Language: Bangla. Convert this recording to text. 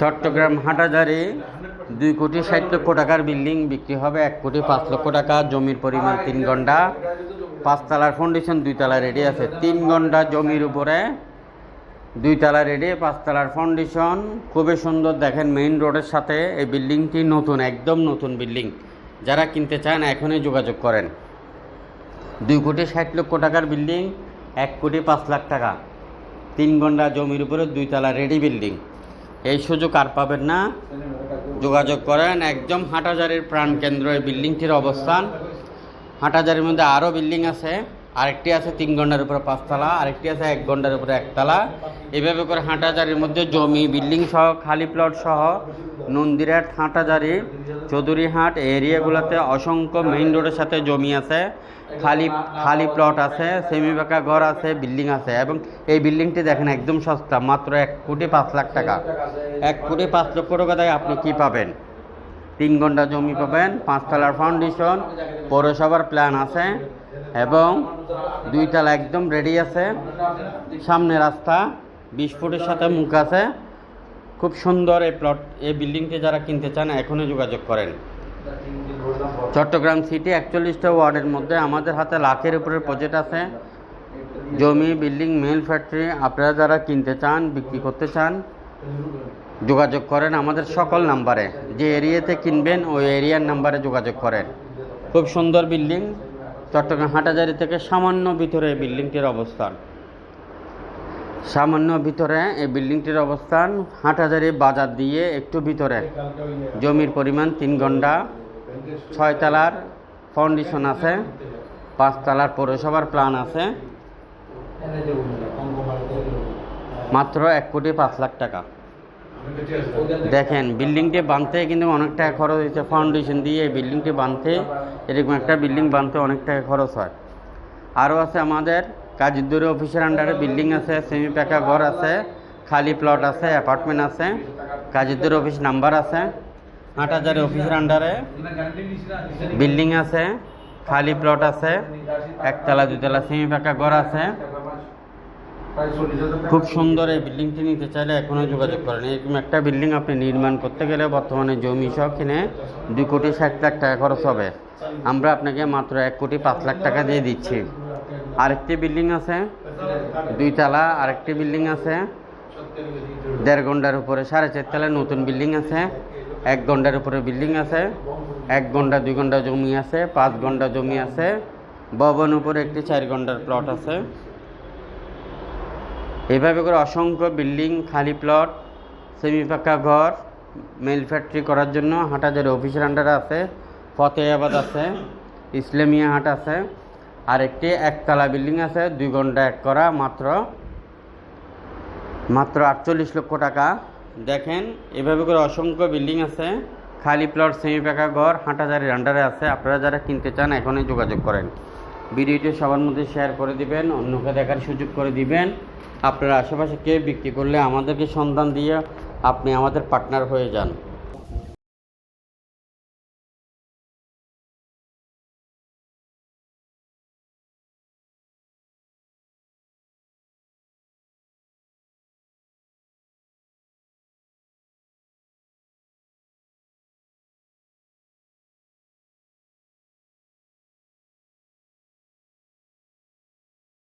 চট্টগ্রাম হাটাজারি দুই কোটি ষাট লক্ষ টাকার বিল্ডিং বিক্রি হবে, এক কোটি পাঁচ লক্ষ টাকা, জমির পরিমাণ তিন ঘণ্টা, পাঁচতলার ফাউন্ডেশন দুই তলা রেডি আছে, তিন ঘণ্টা জমির উপরে দুই তলা রেডি পাঁচতলার ফাউন্ডেশন খুবই সুন্দর, দেখেন মেইন রোডের সাথে এই বিল্ডিংটি নতুন, একদম নতুন বিল্ডিং। যারা কিনতে চান, এখনই যোগাযোগ করেন। দুই কোটি ষাট লক্ষ টাকার বিল্ডিং, এক কোটি পাঁচ লাখ টাকা, তিন ঘণ্টা জমির উপরে দুই তলা রেডি বিল্ডিং। এই সুযোগ আর পাবেন না। যোগাযোগ করেন, একদম হাটাজারির প্রাণকেন্দ্র এই বিল্ডিংটির অবস্থান। হাটাজারির মধ্যে আরও বিল্ডিং আছে। আরেকটি আছে তিন ঘণ্টার উপরে পাঁচতলা আরেকটি আছে এক ঘণ্টার উপরে একতলা এভাবে করে হাঁটাজারির মধ্যে জমি, বিল্ডিং সহ, খালি প্লট সহ নন্দিরাট হাটাজারি চৌধুরীহাট এরিয়াগুলোতে অসংখ্য মেইন রোডের সাথে জমি আছে। খালি খালি প্লট আছে সেমি পাকা ঘর আছে, বিল্ডিং আছে এবং এই বিল্ডিংটি দেখেন একদম সস্তা, মাত্র এক কোটি পাঁচ লাখ টাকা। এক কোটি পাঁচ লক্ষ টাকা দিয়ে আপনি কি পাবেন? তিন ঘণ্টা জমি পাবেন পাঁচতলার ফাউন্ডেশন পৌরসভার প্ল্যান আছে। এবং দুই দুইতলা একদম রেডি আছে। সামনে রাস্তা, বিশ ফুটের সাথে মুখ আছে। খুব সুন্দর এই প্লট এই বিল্ডিংটি যারা কিনতে চান, এখনই যোগাযোগ করেন। চট্টগ্রাম সিটি একচল্লিশটা ওয়ার্ডের মধ্যে আমাদের হাতে লাখের উপরে প্রজেক্ট আছে। জমি বিল্ডিং মেল ফ্যাক্টরি আপনারা যারা কিনতে চান, বিক্রি করতে চান, যোগাযোগ করেন আমাদের সকল নাম্বারে যে এরিয়াতে কিনবেন, ওই এরিয়ার নাম্বারে যোগাযোগ করেন। খুব সুন্দর বিল্ডিং চট্টগ্রাম হাটাজারি থেকে সামান্য ভিতরে এই বিল্ডিংটির অবস্থান। সামান্য ভিতরে এই বিল্ডিংটির অবস্থান হাটাজারি বাজার দিয়ে একটু ভিতরে। জমির পরিমাণ তিন ঘণ্টা। ছয়তলার ফাউন্ডেশন আছে পাঁচতলার পৌরসভার প্ল্যান আছে। মাত্র এক কোটি পাঁচ লাখ টাকা। দেখেন, বিল্ডিংটি বানতে কিন্তু অনেক টাকা খরচ হয়েছে। ফাউন্ডেশন দিয়ে এই বিল্ডিংটি বানতে এরকম একটা বিল্ডিং বানতে অনেক টাকা খরচ হয়। আরও আছে আমাদের কাজুদ্দুরি অফিসের আন্ডারে বিল্ডিং আছে সেমি পাকা ঘর আছে, খালি প্লট আছে অ্যাপার্টমেন্ট আছে কাজুদ্দুরি অফিস নাম্বার আছে, আট হাজার অফিসের আন্ডারে বিল্ডিং আছে, খালি প্লট আছে, একতলা, দুতলা সেমি পাকা ঘর আছে। খুব সুন্দর এই বিল্ডিংটি নিতে চাইলে এখনও যোগাযোগ করেন। এরকম একটা বিল্ডিং আপনি নির্মাণ করতে গেলে বর্তমানে জমি সহ কিনে দুই কোটি ষাট লাখ টাকা খরচ হবে। আমরা আপনাকে মাত্র এক কোটি পাঁচ লাখ টাকা দিয়ে দিচ্ছি। আরেকটি বিল্ডিং আছে, দুইতলা আরেকটি বিল্ডিং আছে, দেড় ঘণ্টার উপরে সাড়ে চার তলায় নতুন বিল্ডিং আছে, এক ঘণ্টার উপরে বিল্ডিং আছে, এক ঘণ্টা, দুই ঘণ্টা জমি আছে, পাঁচ ঘণ্টা জমি আছে, ভবন উপরে একটি চার ঘণ্টার প্লট আছে। এইভাবে করে অসংখ্য বিল্ডিং, খালি প্লট সেমি পাকা ঘর মেল ফ্যাক্টরি করার জন্য হাটাজারি অফিসের আন্ডারে আছে, ফতেহাবাদ আছে, ইসলামিয়া হাট আছে, আর একটি একতলা বিল্ডিং আছে, দুই ঘণ্টা এক করা, মাত্র মাত্র আটচল্লিশ লক্ষ টাকা। দেখেন এভাবে করে অসংখ্য বিল্ডিং আছে, খালি প্লট সেমি পাকা ঘর, হাটাজারির আন্ডারে আছে, আপনারা যারা কিনতে চান এখনই যোগাযোগ করেন। ভিডিওটি সবার মধ্যে শেয়ার করে দিবেন, অন্যকে দেখার সুযোগ করে দিবেন। আপনার আশেপাশে কে বিক্রি করলে আমাদেরকে সন্ধান দিয়ে আপনি আমাদের পার্টনার হয়ে যান।